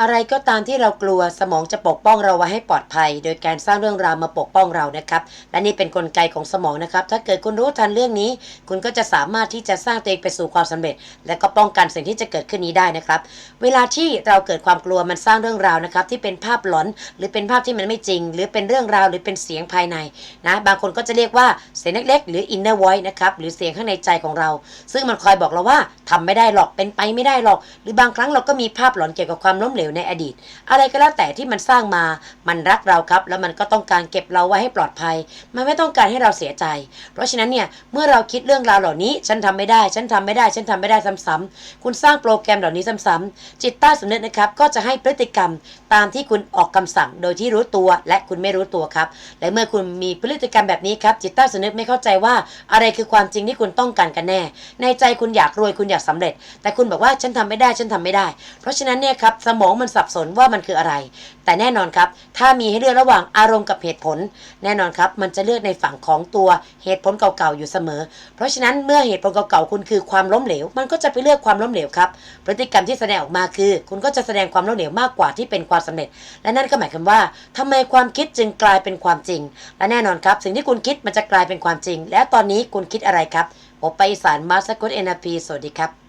อะไรก็ตามที่เรากลัวสมองจะปกป้องเราไว้ให้ปลอดภัย โดยการสร้างเรื่องราวมาปกป้องเรานะครับ และนี่เป็นนกลไกของสมองนะครับ ถ้าเกิดคุณรู้ทันเรื่องนี้ คุณก็จะสามารถที่จะสร้างตัวเองไปสู่ความสำเร็จ และก็ป้องกันสิ่งที่จะเกิดขึ้นนี้ได้นะครับ เวลาที่เราเกิดความกลัวมันสร้างเรื่องราวนะครับที่เป็นภาพหลอนหรือเป็นภาพที่มันไม่จริง หรือเป็นเรื่องราวหรือเป็นเสียงภายในนะบางคนก็จะเรียกว่าเสียงเล็กๆหรือ inner voice นะครับหรือเสียงข้างในใจของเรา ซึ่งมันคอยบอกเราว่าทำไม่ได้หรอกเป็นไปไม่ได้หรอก หรือบางครั้งเราก็มีภาพหลอนเกี่ยวกับความล้มเหลวในอดีต อะไรก็แล้วแต่ที่มันสร้างมา มันรักเราครับ แล้วมันก็ต้องการเก็บเราไว้ให้ปลอดภัย มันไม่ต้องการให้เราเสียใจ เพราะฉะนั้นเนี่ยเมื่อเราคิดเรื่องราวเหล่านี้ ฉันทำไม่ได้ ฉันทำไม่ได้ ฉันทำไม่ได้ซ้ำๆคุณสร้างโปรแกรมเหล่านี้ซ้ำๆจิตใต้สำนึกนะครับก็จะให้พฤติกรรมตามที่คุณออกคำสั่ง โดยที่รู้ตัวและคุณไม่รู้ตัวครับ และเมื่อคุณมีพฤติกรรมแบบนี้ครับจิตใต้สำนึกไม่เข้าใจว่าอะไรคือความจริงที่คุณต้องการกันแน่ ในใจคุณอยากรวยคุณอยากสำเร็จ แต่คุณบอกว่าฉันทำไม่ได้ฉันทำไม่ได้ เพราะฉะนั้นเนี่ยครับสมองมันสับสนว่ามันคืออะไร แต่แน่นอนครับ ถ้ามีให้เลือกระหว่างอารมณ์กับเหตุผล แน่นอนครับ มันจะเลือกในฝั่งของตัวเหตุผลเก่าๆอยู่เสมอ เพราะฉะนั้นเมื่อเหตุผลเก่าๆคุณคือความล้มเหลว มันก็จะไปเลือกความล้มเหลวครับ พฤติกรรมที่แสดงออกมาคือ คุณก็จะแสดงความล้มเหลวมากกว่าที่เป็นความสำเร็จ และนั่นก็หมายความว่าทำไมความคิดจึงกลายเป็นความจริง และแน่นอนครับ สิ่งที่คุณคิดมันจะกลายเป็นความจริง และตอนนี้คุณคิดอะไรครับผมไปสานมาสกุลเอ็นพีสวัสดีครับ